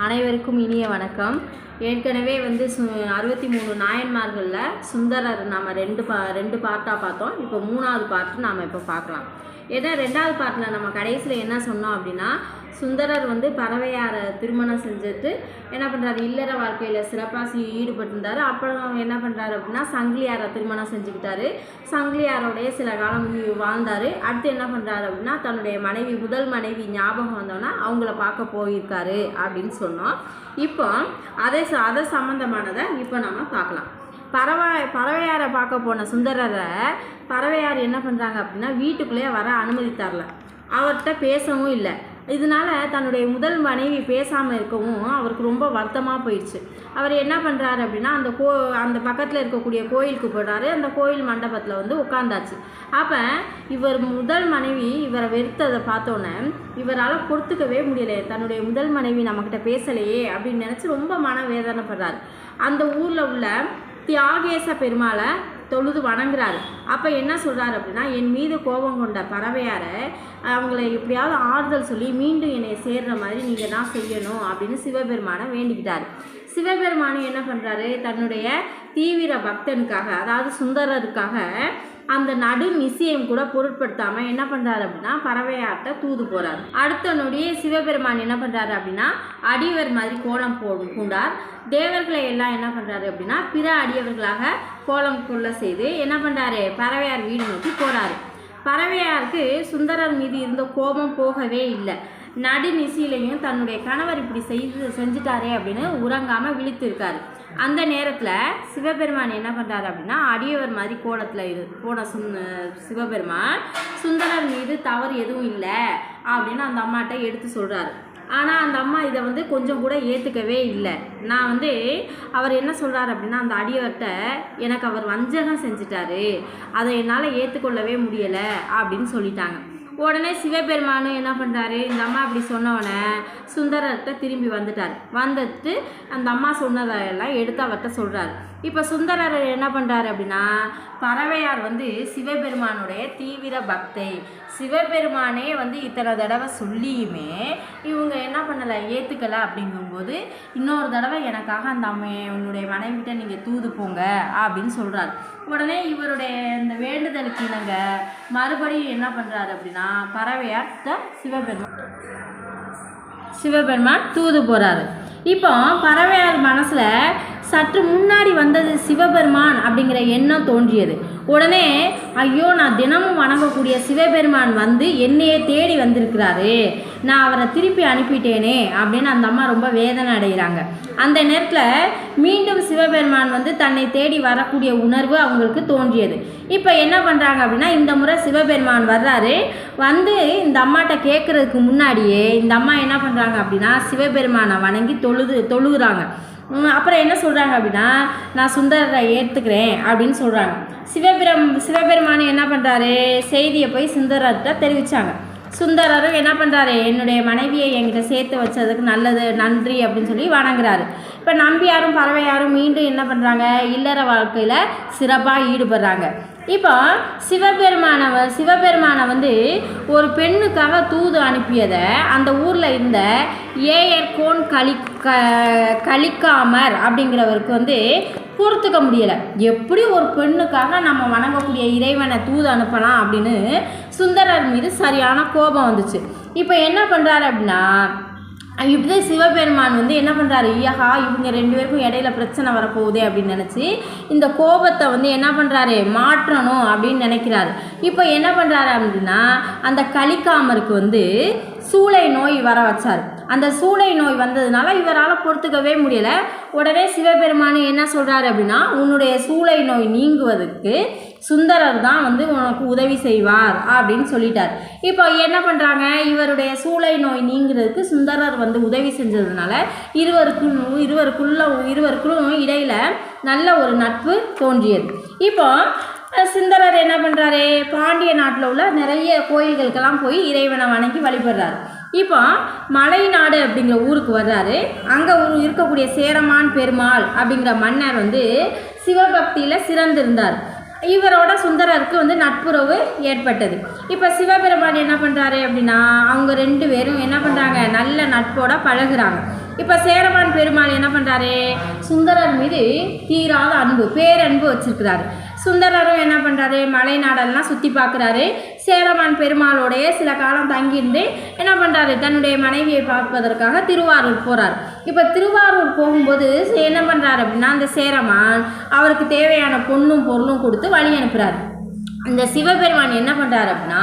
அனைவருக்கும் இனிய வணக்கம். ஏற்கனவே வந்து சு அறுபத்தி மூணு நாயன்மார்களில் சுந்தரர் நாம் ரெண்டு பா ரெண்டு பார்ட்டாக பார்த்தோம். இப்போ மூணாவது பார்ட்டு நாம் இப்போ பார்க்கலாம். ஏன்னா ரெண்டாவது பார்ட்டில் நம்ம கடைசியில் என்ன சொன்னோம் அப்படின்னா சுந்தரர் வந்து பறவையாரை திருமணம் செஞ்சுட்டு என்ன பண்ணுறாரு இல்லற வாழ்க்கையில் சிறப்பாக ஈடுபட்டிருந்தார். அப்புறம் என்ன பண்ணுறாரு அப்படின்னா சங்கிலியாரை திருமணம் செஞ்சுக்கிட்டாரு. சங்கிலியாரோடைய சில காலம் வாழ்ந்தார். அடுத்து என்ன பண்ணுறாரு அப்படின்னா தன்னுடைய மனைவி முதல் மனைவி ஞாபகம் வந்தோன்னா அவங்கள பார்க்க போயிருக்காரு அப்படின்னு சொன்னோம். இப்போ அதை ச- அதை சம்மந்தமானதை இப்போ நம்ம பார்க்கலாம். பறவை பறவையாரை பார்க்க போன சுந்தரரை பறவையார் என்ன பண்ணுறாங்க அப்படின்னா வீட்டுக்குள்ளேயே வர அனுமதி தரல அவர்கிட்ட பேசவும் இல்லை. இதனால தன்னுடைய முதல் மனைவி பேசாமல் இருக்கவும் அவருக்கு ரொம்ப வருத்தமாக போயிடுச்சு. அவர் என்ன பண்ணுறாரு அப்படின்னா அந்த கோ அந்த பக்கத்தில் இருக்கக்கூடிய கோயிலுக்கு போடுறாரு அந்த கோயில் மண்டபத்தில் வந்து உட்காந்தாச்சு அப்போ இவர் முதல் மனைவி இவரை வெறுத்ததை பார்த்தோன்னே இவரால் பொறுத்துக்கவே முடியல தன்னுடைய முதல் மனைவி நம்மக்கிட்ட பேசலையே அப்படின்னு நினச்சி ரொம்ப மன வேதனைப்படுறாரு அந்த ஊரில் உள்ள தியாகேச பெருமாளை தொழுது வணங்குறாரு. அப்போ என்ன சொல்கிறாரு அப்படின்னா என் மீது கோபம் கொண்ட பறவையாரை அவங்கள எப்படியாவது ஆறுதல் சொல்லி மீண்டும் என்னை சேர்ற மாதிரி நீங்கள் தான் செய்யணும் அப்படின்னு சிவபெருமானை வேண்டிக்கிட்டார். சிவபெருமானும் என்ன பண்ணுறாரு தன்னுடைய தீவிர பக்தனுக்காக அதாவது சுந்தரருக்காக அந்த நடு நிச்சயம் கூட பொருட்படுத்தாமல் என்ன பண்ணுறாரு அப்படின்னா பறவையாட்ட தூது போகிறார் அடுத்த நொடியே சிவபெருமான் என்ன பண்ணுறாரு அப்படின்னா அடியவர் மாதிரி கோலம் போடும் பூண்டார். தேவர்களை எல்லாம் என்ன பண்ணுறாரு அப்படின்னா பிற அடியவர்களாக கோலம் கொள்ள செய்து என்ன பண்ணுறாரு பறவையார் வீடு நோக்கி போகிறாரு பறவையாருக்கு சுந்தரர் மீது இருந்த கோபம் போகவே இல்லை. நடுநிசையிலையும் தன்னுடைய கணவர் இப்படி செய்து செஞ்சுட்டாரே அப்படின்னு உறங்காமல் விழித்திருக்காரு. அந்த நேரத்தில் சிவபெருமான் என்ன பண்ணுறாரு அப்படின்னா அடியவர் மாதிரி கோலத்தில் இரு போன சுந் சிவபெருமான் சுந்தரர் மீது தவறு எதுவும் இல்லை அப்படின்னு அந்த அம்மாட்ட எடுத்து சொல்கிறாரு ஆனால் அந்த அம்மா இதை வந்து கொஞ்சம் கூட ஏற்றுக்கவே இல்லை. நான் வந்து அவர் என்ன சொல்கிறார் அப்படின்னா அந்த அடியவர்கிட்ட எனக்கு அவர் வஞ்சகம் செஞ்சிட்டாரு. அதை என்னால் ஏற்றுக்கொள்ளவே முடியலை அப்படின்னு சொல்லிட்டாங்க. உடனே சிவபெருமானும் என்ன பண்ணுறாரு இந்த அம்மா அப்படி சொன்னவனே சுந்தரர்கிட்ட திரும்பி வந்துட்டார். வந்துட்டு அந்த அம்மா சொன்னதையெல்லாம் எடுத்து அவர்கிட்ட சொல்கிறாரு இப்போ சுந்தரர் என்ன பண்ணுறாரு அப்படின்னா பறவையார் வந்து சிவபெருமானுடைய தீவிர பக்தை. சிவபெருமானே வந்து இத்தனை தடவை சொல்லியுமே இவங்க என்ன பண்ணலை ஏற்றுக்கலை அப்படிங்கும்போது இன்னொரு தடவை எனக்காக அந்த அம்மை உன்னுடைய மனைவிட்ட நீங்கள் தூது போங்க அப்படின்னு சொல்கிறாரு உடனே இவருடைய இந்த வேண்டுதலுக்கு இணங்க மறுபடியும் என்ன பண்ணுறாரு அப்படின்னா பறவையார்கிட்ட சிவபெருமான் சிவபெருமான் தூது போகிறாரு இப்போ பறவையார் மனசில் சற்று முன்னாடி வந்தது சிவபெருமான் அப்படிங்கிற எண்ணம் தோன்றியது. உடனே ஐயோ நான் தினமும் வணங்கக்கூடிய சிவபெருமான் வந்து என்னையே தேடி வந்திருக்கிறாரு. நான் அவரை திருப்பி அனுப்பிட்டேனே அப்படின்னு அந்த அம்மா ரொம்ப வேதனை அடைகிறாங்க. அந்த நேரத்தில் மீண்டும் சிவபெருமான் வந்து தன்னை தேடி வரக்கூடிய உணர்வு அவங்களுக்கு தோன்றியது. இப்போ என்ன பண்ணுறாங்க அப்படின்னா இந்த முறை சிவபெருமான் வர்றாரு. வந்து இந்த அம்மாட்ட கேட்குறதுக்கு முன்னாடியே இந்த அம்மா என்ன பண்ணுறாங்க அப்படின்னா சிவபெருமானை வணங்கி தொழுது தொழுகிறாங்க. அப்புறம் என்ன சொல்கிறாங்க அப்படின்னா நான் சுந்தரரை ஏற்றுக்கிறேன் அப்படின்னு சொல்கிறாங்க சிவபெரும் சிவபெருமான் என்ன பண்ணுறாரு செய்தியை போய் சுந்தரர்கிட்ட தெரிவித்தாங்க சுந்தரரும் என்ன பண்ணுறாரு என்னுடைய மனைவியை என்கிட்ட சேர்த்து வச்சதுக்கு நல்லது நன்றி அப்படின்னு சொல்லி வணங்குறாரு. இப்போ நம்பியாரும் பறவையாரும் மீண்டும் என்ன பண்ணுறாங்க இல்லற வாழ்க்கையில் சிறப்பாக ஈடுபடுறாங்க. இப்போ சிவபெருமானை வ- சிவபெருமானை வந்து ஒரு பெண்ணுக்காக தூது அனுப்பியதை அந்த ஊரில் இருந்த ஏயர்கோன் களி க கலிக்காமர் அப்படிங்கிறவருக்கு வந்து பொறுத்துக்க முடியலை. எப்படி ஒரு பெண்ணுக்காக நம்ம வணங்கக்கூடிய இறைவனை தூது அனுப்பலாம் அப்படின்னு சுந்தரர் மீது சரியான கோபம் வந்துச்சு. இப்போ என்ன பண்ணுறாரு அப்படின்னா இப்படி சிவபெருமான் வந்து என்ன பண்ணுறாரு ஐயா இவங்க ரெண்டு பேருக்கும் இடையில பிரச்சனை வரப்போகுதே அப்படின்னு நினச்சி இந்த கோபத்தை வந்து என்ன பண்ணுறாரு மாற்றணும் அப்படின்னு நினைக்கிறாரு. இப்போ என்ன பண்ணுறாரு அப்படின்னா அந்த கலிக்காமருக்கு வந்து சூளை நோய் வர வச்சார். அந்த சூளை நோய் வந்ததுனால இவரால் பொறுத்துக்கவே முடியலை. உடனே சிவபெருமான் என்ன சொல்கிறாரு அப்படின்னா உன்னுடைய சூளை நோய் நீங்குவதற்கு சுந்தரர் தான் வந்து உனக்கு உதவி செய்வார் அப்படின்னு சொல்லிட்டார். இப்போ என்ன பண்ணுறாங்க இவருடைய சூளை நோய் நீங்கிறதுக்கு சுந்தரர் வந்து உதவி செஞ்சதுனால இருவருக்கும் இருவருக்குள்ள இருவருக்குள்ளும் இடையில் நல்ல ஒரு நட்பு தோன்றியது. இப்போ சுந்தரர் என்ன பண்ணுறாரு பாண்டிய நாட்டில் உள்ள நிறைய கோயில்களுக்கெல்லாம் போய் இறைவனை வணங்கி வழிபடுறாரு. இப்போ மலைநாடு அப்படிங்கிற ஊருக்கு வர்றாரு. அங்கே இருக்கக்கூடிய சேரமான் பெருமாள் அப்படிங்கிற மன்னர் வந்து சிவபக்தியில் சிறந்திருந்தார். இவரோட சுந்தரருக்கு வந்து நட்புறவு ஏற்பட்டது. இப்போ சிவபெருமான் என்ன பண்ணுறாரு அப்படின்னா அவங்க ரெண்டு பேரும் என்ன பண்ணுறாங்க நல்ல நட்போட பழகுறாங்க. இப்போ சேரமான் பெருமாள் என்ன பண்ணுறாரு சுந்தரர் மீது தீராத அன்பு பேரன்பு வச்சிருக்கிறாரு. சுந்தரரும் என்ன பண்ணுறாரு மலை நாடெல்லாம் சுற்றி பார்க்குறாரு. சேரமான் பெருமாளோடைய சில காலம் தங்கியிருந்து என்ன பண்ணுறாரு தன்னுடைய மனைவியை பார்ப்பதற்காக திருவாரூர் போகிறார் இப்போ திருவாரூர் போகும்போது என்ன பண்ணுறாரு அப்படின்னா அந்த சேரமான் அவருக்கு தேவையான பொண்ணும் பொருளும் கொடுத்து வழி அனுப்புகிறாரு இந்த சிவபெருமான் என்ன பண்ணுறாரு அப்படின்னா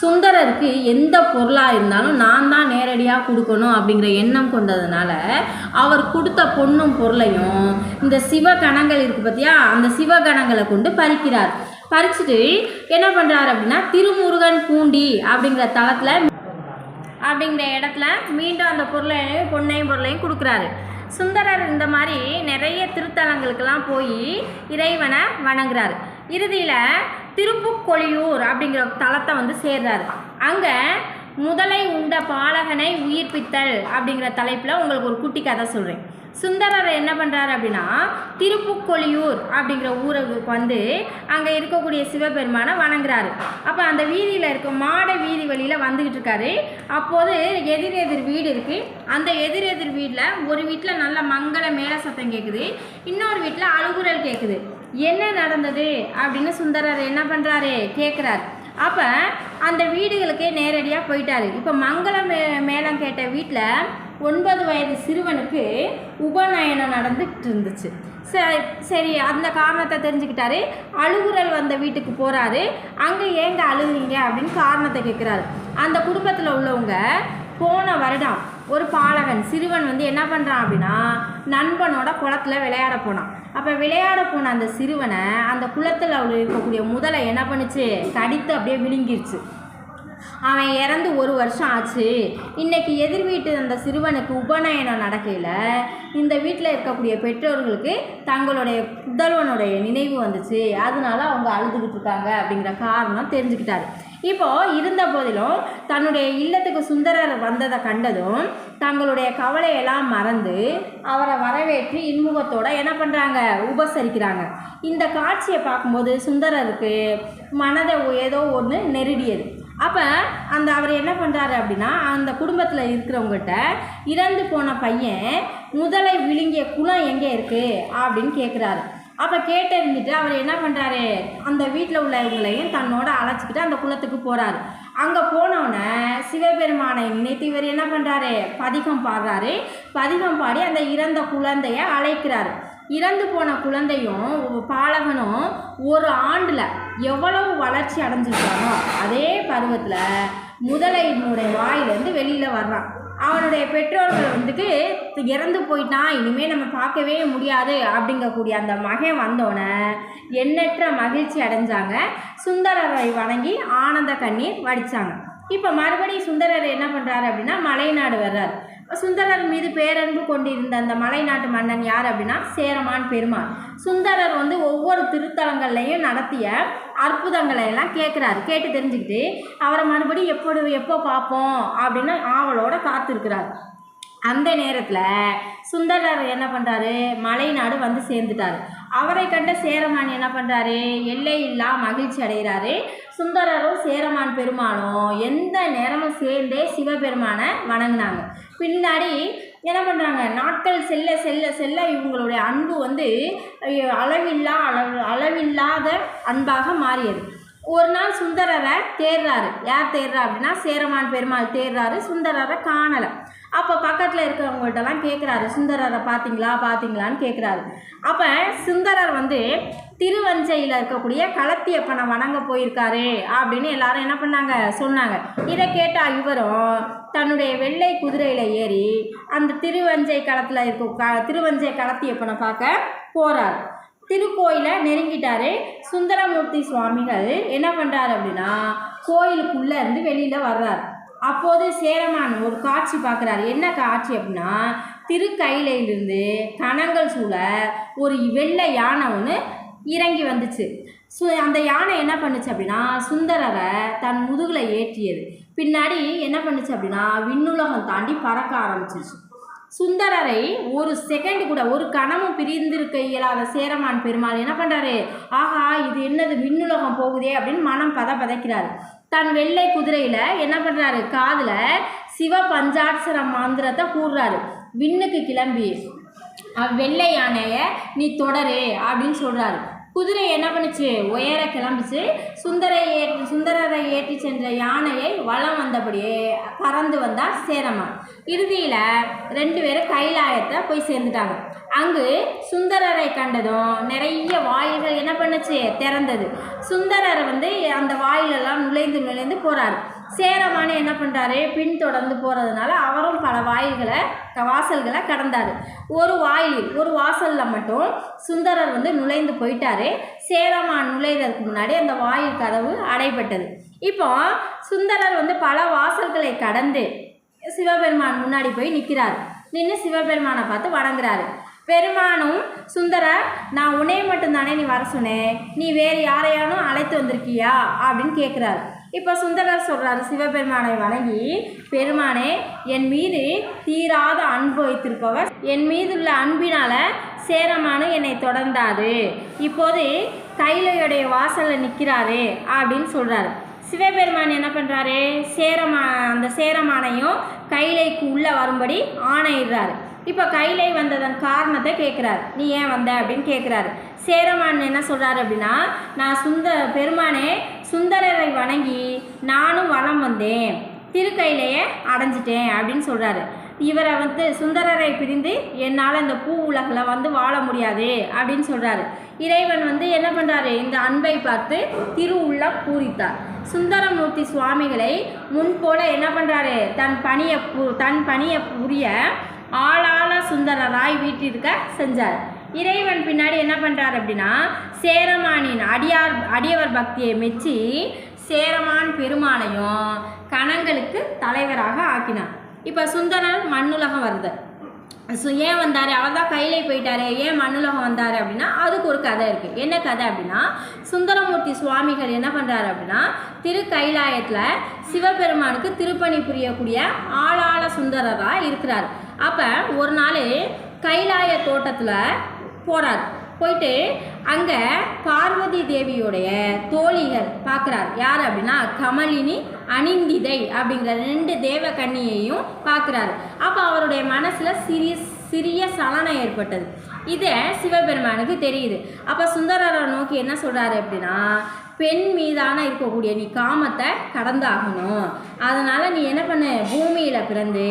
சுந்தரருக்கு எந்த பொருளாக இருந்தாலும் நான் தான் நேரடியாக கொடுக்கணும் அப்படிங்கிற எண்ணம் கொண்டதுனால அவர் கொடுத்த பொண்ணும் பொருளையும் இந்த சிவகணங்கள் இருக்குது பார்த்தியா அந்த சிவகணங்களை கொண்டு பறிக்கிறார். பறிச்சுட்டு என்ன பண்ணுறாரு அப்படின்னா திருமுருகன் பூண்டி அப்படிங்கிற தளத்தில் அப்படிங்கிற இடத்துல மீண்டும் அந்த பொருளையும் பொண்ணையும் பொருளையும் கொடுக்குறாரு. சுந்தரர் இந்த மாதிரி நிறைய திருத்தலங்களுக்கெல்லாம் போய் இறைவனை வணங்குறாரு. இறுதியில் திருப்புக்கொழியூர் அப்படிங்கிற தலத்தை வந்து சேர்றாரு. அங்கே முதலை உண்ட பாலகனை உயிர்ப்பித்தல் அப்படிங்கிற தலைப்பில் உங்களுக்கு ஒரு குட்டி கதை சொல்கிறேன் சுந்தரர் என்ன பண்ணுறாரு அப்படின்னா திருப்புக்கொழியூர் அப்படிங்கிற ஊருக்கு வந்து அங்கே இருக்கக்கூடிய சிவபெருமானை வணங்குறாரு. அப்போ அந்த வீதியில் இருக்க மாட வீதி வழியில் வந்துக்கிட்டு இருக்காரு. அப்போது எதிர் எதிர் வீடு இருக்குது அந்த எதிர் எதிர் வீட்டில் ஒரு வீட்டில் நல்ல மங்கள மேல சத்தம் கேட்குது இன்னொரு வீட்டில் அழுகுரல் கேட்குது என்ன நடந்தது அப்படின்னு சுந்தரர் என்ன பண்ணுறாரு கேட்குறாரு அப்போ அந்த வீடுகளுக்கே நேரடியாக போயிட்டாரு. இப்போ மங்கள மே மேளம் கேட்ட வீட்டில் ஒன்பது வயது சிறுவனுக்கு உபநயனம் நடந்துகிட்டு இருந்துச்சு. சரி சரி அந்த காரணத்தை தெரிஞ்சுக்கிட்டாரு. அழுகுரல் வந்த வீட்டுக்கு போகிறாரு அங்கே ஏங்க அழுகுறீங்க அப்படின்னு காரணத்தை கேட்குறாரு அந்த குடும்பத்தில் உள்ளவங்க போன வருடம் ஒரு பாலகன் சிறுவன் வந்து என்ன பண்ணுறான் அப்படின்னா நண்பனோட குளத்துல விளையாட போனான். அப்போ விளையாட போன அந்த சிறுவனை அந்த குளத்தில் இருக்கக்கூடிய முதலை என்ன பண்ணுச்சு? கடித்து அப்படியே விழுங்கிருச்சு. அவன் இறந்து ஒரு வருஷம் ஆச்சு. இன்னைக்கு எதிர் வீட்டு அந்த சிறுவனுக்கு உபநயனம் நடக்கையில் இந்த வீட்டில் இருக்கக்கூடிய பெற்றோர்களுக்கு தங்களுடைய புதல்வனுடைய நினைவு வந்துச்சு. அதனால அவங்க அழுதுகிட்டு இருக்காங்க அப்படிங்கிற காரணம் தெரிஞ்சுக்கிட்டாரு. இப்போ இருந்த போதிலும் தன்னுடைய இல்லத்துக்கு சுந்தரர் வந்ததை கண்டதும் தங்களுடைய கவலையெல்லாம் மறந்து அவரை வரவேற்று இன்முகத்தோடு என்ன பண்ணுறாங்க உபசரிக்கிறாங்க. இந்த காட்சியை பார்க்கும்போது சுந்தரருக்கு மனதை ஏதோ ஒன்று நெருடியது. அப்போ அந்த அவர் என்ன பண்ணுறாரு அப்படின்னா அந்த குடும்பத்தில் இருக்கிறவங்ககிட்ட இறந்து போன பையன் முதலை விழுங்கிய குணம் எங்கே இருக்குது அப்படின்னு கேட்குறாரு அப்போ கேட்டறிஞ்சிட்டு அவர் என்ன பண்ணுறாரு அந்த வீட்டில் உள்ளவங்களையும் தன்னோட அழைச்சிக்கிட்டு அந்த குளத்துக்கு போகிறாரு அங்கே போனோடனே சிவபெருமானை நினைத்து இவர் என்ன பண்ணுறாரு பதிகம் பாடுறாரு. பதிகம் பாடி அந்த இறந்த குழந்தைய அழைக்கிறாரு. இறந்து போன குழந்தையும் பாலகனும் ஒரு ஆண்டில் எவ்வளவு வளர்ச்சி அடைஞ்சிருக்கானோ அதே பருவத்தில் முதலையினுடைய வாயிலேருந்து வெளியில் வர்றான். அவனுடைய பெற்றோர்கள் வந்துட்டு இறந்து போயிட்டான் இனிமேல் நம்ம பார்க்கவே முடியாது அப்படிங்கக்கூடிய அந்த மகன் வந்தோடனே எண்ணற்ற மகிழ்ச்சி அடைஞ்சாங்க. சுந்தரரை வணங்கி ஆனந்த கண்ணீர் வடித்தாங்க இப்போ மறுபடியும் சுந்தரர் என்ன பண்ணுறாரு அப்படின்னா மலைநாடு வர்றார். சுந்தரர் மீது பேரன்பு கொண்டிருந்த அந்த மலைநாட்டு மன்னன் யார் அப்படின்னா சேரமான் பெருமாள். சுந்தரர் வந்து ஒவ்வொரு திருத்தலங்கள்லையும் நடத்திய அற்புதங்களை எல்லாம் கேட்குறாரு கேட்டு தெரிஞ்சுக்கிட்டு அவரை மறுபடியும் எப்போ எப்போ பார்ப்போம் அப்படின்னு ஆவலோட காத்திருக்கிறார். அந்த நேரத்தில் சுந்தரர் என்ன பண்ணுறாரு மலைநாடு வந்து சேர்ந்துட்டார். அவரை கண்ட சேரமான் என்ன பண்ணுறாரு எல்லை இல்லா மகிழ்ச்சி அடைகிறாரு. சுந்தரரும் சேரமான் பெருமானும் எந்த நேரமும் சேர்ந்தே சிவபெருமானை வணங்கினாங்க. பின்னாடி என்ன பண்ணுறாங்க நாட்கள் செல்ல செல்ல செல்ல இவங்களுடைய அன்பு வந்து அளவில்லா அளவு அளவில்லாத அன்பாக மாறியது. ஒரு நாள் சுந்தரரை தேடுறாரு யார் தேர்றா அப்படின்னா சேரமான் பெருமாள் தேடுறாரு சுந்தரரை காணலை. அப்போ பக்கத்தில் இருக்கிறவங்கள்ட்டலாம் கேட்குறாரு சுந்தரரை பார்த்தீங்களா பார்த்தீங்களான்னு கேட்குறாரு அப்போ சுந்தரர் வந்து திருவஞ்சையில் இருக்கக்கூடிய களத்தியப்பனை வணங்க போயிருக்காரு அப்படின்னு எல்லாரும் என்ன பண்ணாங்க? சொன்னாங்க. இதை கேட்டால் இவரும் தன்னுடைய வெள்ளை குதிரையில் ஏறி அந்த திருவஞ்சை களத்தில் இருக்க க திருவஞ்சை களத்தியப்பனை பார்க்க போகிறார் திருக்கோயிலை நெருங்கிட்டாரு. சுந்தரமூர்த்தி சுவாமிகள் என்ன பண்ணுறாரு அப்படின்னா கோயிலுக்குள்ளே இருந்து வெளியில் வர்றார். அப்போது சேரமான் ஒரு காட்சி பார்க்குறாரு. என்ன காட்சி அப்படின்னா திருக்கையிலிருந்து கணங்கள் சூழ ஒரு வெள்ளை யானை ஒன்று இறங்கி வந்துச்சு. சு அந்த யானை என்ன பண்ணுச்சு அப்படின்னா சுந்தரரை தன் முதுகில் ஏற்றியது. பின்னாடி என்ன பண்ணுச்சு அப்படின்னா விண்ணுலகம் தாண்டி பறக்க ஆரம்பிச்சிருச்சு. சுந்தரரை ஒரு செகண்ட் கூட ஒரு கணமும் பிரிந்திருக்க இயலாத சேரமான் பெருமாள் என்ன பண்ணுறாரு ஆஹா இது என்னது விண்ணுலகம் போகுதே அப்படின்னு மனம் பத பதைக்கிறாரு தன் வெள்ளை குதிரையில் என்ன பண்ணுறாரு காதில் சிவ பஞ்சாட்சர மந்திரத்தை கூறுறாரு. விண்ணுக்கு கிளம்பி. வெள்ளை யானையை நீ தொடரு அப்படின்னு சொல்கிறாரு குதிரை என்ன பண்ணுச்சு? உயர கிளம்பிச்சு சுந்தரை ஏற்றி சுந்தரரை ஏற்றி சென்ற யானையை வலம் வந்தபடியே பறந்து வந்தால் சேரமா இறுதியில் ரெண்டு பேரும் கைலாயத்தை போய் சேர்ந்துட்டாங்க. அங்கு சுந்தரரை கண்டதும் நிறைய வாயில்கள் என்ன பண்ணுச்சு? திறந்தது. சுந்தரரை வந்து அந்த வாயிலெல்லாம் நுழைந்து நுழைந்து போகிறாரு சேரமான என்ன பண்ணுறாரு பின்தொடர்ந்து போகிறதுனால அவரும் பல வாயில்களை வாசல்களை கடந்தார். ஒரு வாயில் ஒரு வாசலில் மட்டும் சுந்தரர் வந்து நுழைந்து போயிட்டாரு. சேரமான் நுழைகிறதுக்கு முன்னாடி அந்த வாயில் கதவு அடைபட்டது. இப்போ சுந்தரர் வந்து பல வாசல்களை கடந்து சிவபெருமான் முன்னாடி போய் நிற்கிறார் நின்று சிவபெருமானை பார்த்து வணங்குறாரு. பெருமானும் சுந்தரர் நான் உன்னைய மட்டும்தானே நீ வர சொன்னேன் நீ வேறு யாரையானும் அழைத்து வந்திருக்கியா? அப்படின்னு கேட்குறாரு இப்போ சுந்தரர் சொல்கிறாரு சிவபெருமானை வணங்கி பெருமானே என் மீது தீராத அன்பு வைத்திருப்பவர். என் மீது உள்ள அன்பினால் சேரமானு என்னை தொடர்ந்தாரு. இப்போது கைலையுடைய வாசலில் நிற்கிறாரு அப்படின்னு சொல்கிறாரு சிவபெருமான் என்ன பண்ணுறாரு சேரமா அந்த சேரமானையும் கைலைக்கு உள்ளே வரும்படி ஆணையிடுறாரு. இப்போ கைலை வந்ததன் காரணத்தை கேட்குறாரு. நீ ஏன் வந்த? அப்படின்னு கேட்குறாரு. சேரமான் என்ன சொல்கிறாரு அப்படின்னா நான் சுந்த பெருமானே சுந்தரரை வணங்கி நானும் வளம் வந்தேன். திருக்கையிலேயே அடைஞ்சிட்டேன் அப்படின்னு சொல்கிறாரு இவரை வந்து சுந்தரரை பிரிந்து என்னால் இந்த பூ உலகில் வந்து வாழ முடியாது அப்படின்னு சொல்கிறாரு இறைவன் வந்து என்ன பண்ணுறாரு இந்த அன்பை பார்த்து திரு உள்ளம் பூரித்தார். சுந்தரமூர்த்தி சுவாமிகளை முன்போல என்ன பண்ணுறாரு தன் பணியை தன் பணியை புரிய ஆளாள சுந்தரராய் வீட்டிற்க செஞ்சார் இறைவன் பின்னாடி என்ன பண்ணுறாரு அப்படின்னா சேரமானின் அடியார் அடியவர் பக்தியை மெச்சி சேரமான் பெருமானையும் கணங்களுக்கு தலைவராக ஆக்கினார். இப்போ சுந்தரர் மண்ணுலகம் வருது. ஸோ ஏன் வந்தார்? அவர் தான் கையிலே போயிட்டாரு. ஏன் மண்ணுலகம் வந்தார் அப்படின்னா அதுக்கு ஒரு கதை இருக்குது என்ன கதை அப்படின்னா சுந்தரமூர்த்தி சுவாமிகள் என்ன பண்ணுறாரு அப்படின்னா திரு கைலாயத்தில் சிவபெருமானுக்கு திருப்பணி புரியக்கூடிய ஆளாள சுந்தரராக இருக்கிறார். அப்போ ஒரு நாள் கைலாய தோட்டத்தில் போகிறார் போயிட்டு அங்கே பார்வதி தேவியுடைய தோழிகள் பார்க்குறார் யார் அப்படின்னா கமலினி அனிந்திதை அப்படிங்கிற ரெண்டு தேவ கண்ணியையும் பார்க்குறாரு அப்போ அவருடைய மனசில் சிறிய சிறிய சலனம் ஏற்பட்டது. இதை சிவபெருமானுக்கு தெரியுது. அப்போ சுந்தரரை நோக்கி என்ன சொல்கிறாரு அப்படின்னா பெண் மீதான இருக்கக்கூடிய நீ காமத்தை கடந்தாகணும். அதனால் நீ என்ன பண்ணு? பூமியில் பிறந்து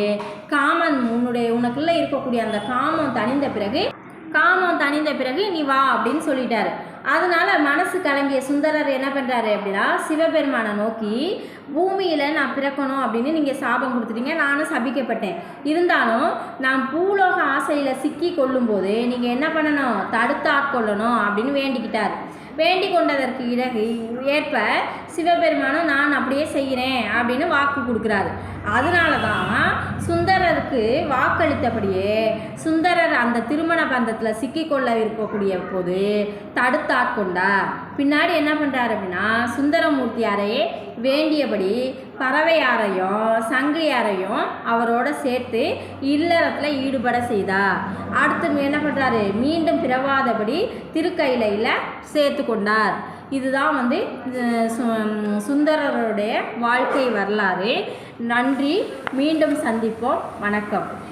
காமன் உன்னுடைய உனக்குள்ளே இருக்கக்கூடிய அந்த காமம் தணிந்த பிறகு காமம் தணிந்த பிறகு நீ வா அப்படின்னு சொல்லிட்டாரு. அதனால் மனசு கலங்கிய சுந்தரர் என்ன பண்ணுறாரு அப்படின்னா சிவபெருமானை நோக்கி பூமியில் நான் பிறக்கணும் அப்படின்னு நீங்கள் சாபம் கொடுத்துட்டீங்க நானும் சபிக்கப்பட்டேன். இருந்தாலும் நான் பூலோக ஆசையில் சிக்கி கொள்ளும்போது நீங்கள் என்ன பண்ணணும்? தடுத்து ஆட்கொள்ளணும் அப்படின்னு வேண்டிக்கிட்டார். வேண்டிக் கொண்டதற்கு இறகு ஏற்ப சிவபெருமானும் நான் அப்படியே செய்கிறேன் அப்படின்னு வாக்கு கொடுக்குறாரு. அதனால தான் சுந்தரருக்கு வாக்களித்தபடியே சுந்தரர் அந்த திருமண பந்தத்தில் சிக்கிக்கொள்ள இருக்கக்கூடிய போது தடுத்தாட்கொண்டார் பின்னாடி என்ன பண்ணுறாரு அப்படின்னா சுந்தரமூர்த்தியாரையே வேண்டியபடி பறவையாரையும் சங்கிலியாரையும் அவரோட சேர்த்து இல்லறத்தில் ஈடுபட செய்தார் அடுத்து என்ன பண்ணுறாரு மீண்டும் பிறவாதபடி திருக்கையிலையில் சேர்த்து கொண்டார். இதுதான் வந்து சு- சுந்தரருடைய வாழ்க்கை வரலாறு. நன்றி. மீண்டும் சந்திப்போம். வணக்கம்.